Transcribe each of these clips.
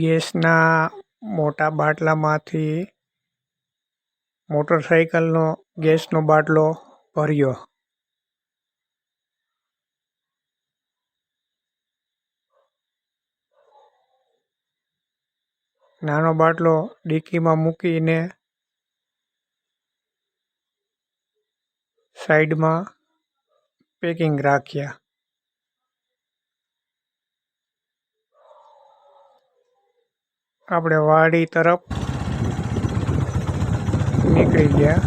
ગેસના મોટા બાટલામાંથી મોટરસાયકલનો ગેસનો બાટલો ભર્યો. નાનો બાટલો ડીકીમાં મૂકીને સાઈડમાં પેકિંગ રાખ્યા. આપણે વાડી તરફ નીકળી ગયા.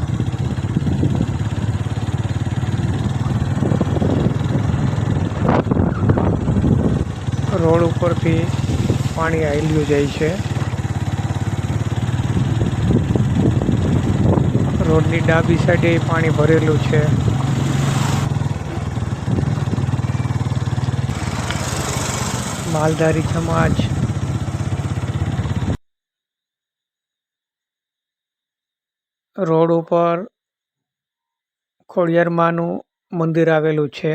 રોડ ઉપરથી પાણી આયલ્યું જાય છે. રોડની ડાબી સાઈડે પાણી ભરેલું છે. માલધારી સમાજ રોડ ઉપર ખોડિયારમાંનું મંદિર આવેલું છે.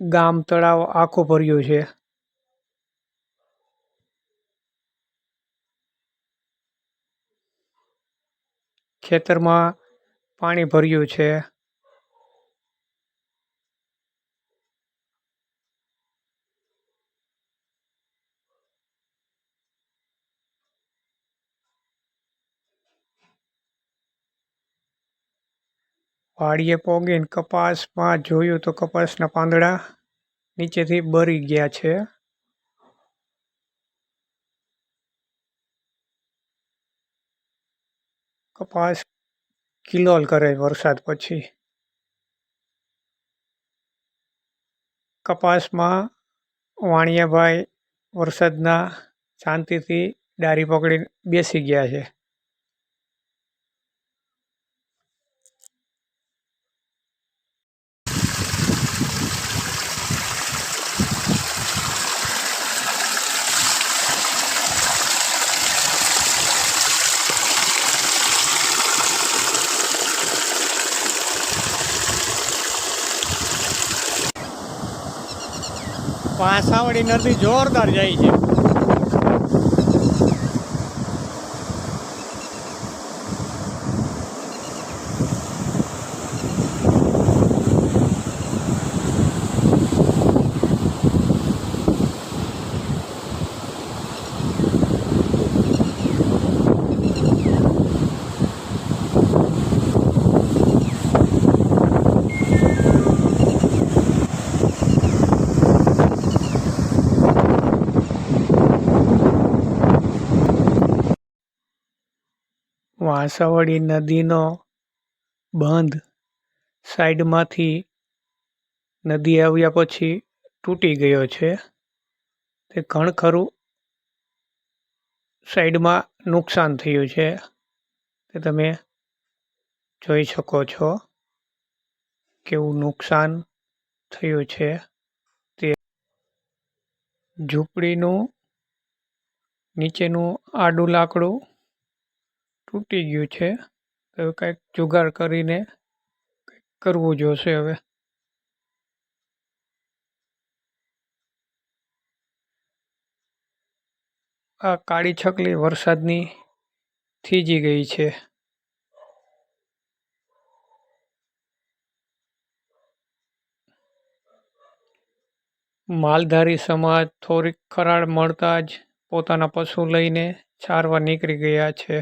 ગામ તળાવ આખું ભર્યું છે. ખેતરમાં પાણી ભર્યું છે. વાડીએ પોગીને કપાસમાં જોયું તો કપાસના પાંદડા નીચેથી બળી ગયા છે. કપાસ કિલોલ કરે વરસાદ પછી. કપાસમાં વાણિયાભાઈ વરસાદના શાંતિથી ડારી પકડીને બેસી ગયા છે. વાંસાવડી નદી જોરદાર જાય છે. વાંસાવડી નદીનો બંધ સાઈડમાંથી નદી આવ્યા પછી તૂટી ગયો છે. તે ઘણખરું સાઈડમાં નુકસાન થયું છે. તે તમે જોઈ શકો છો કેવું નુકસાન થયું છે. તે ઝૂંપડીનું નીચેનું આડું લાકડું તૂટી ગયું છે. તો કંઈક જુગાડ કરીને કંઈક કરવું જોશે હવે. આ કાળી છકલી વરસાદની થીજી ગઈ છે. માલધારી સમાજ થોડીક ખરાડ મળતા જ પોતાના પશુ લઈને ચારવા નીકળી ગયા છે.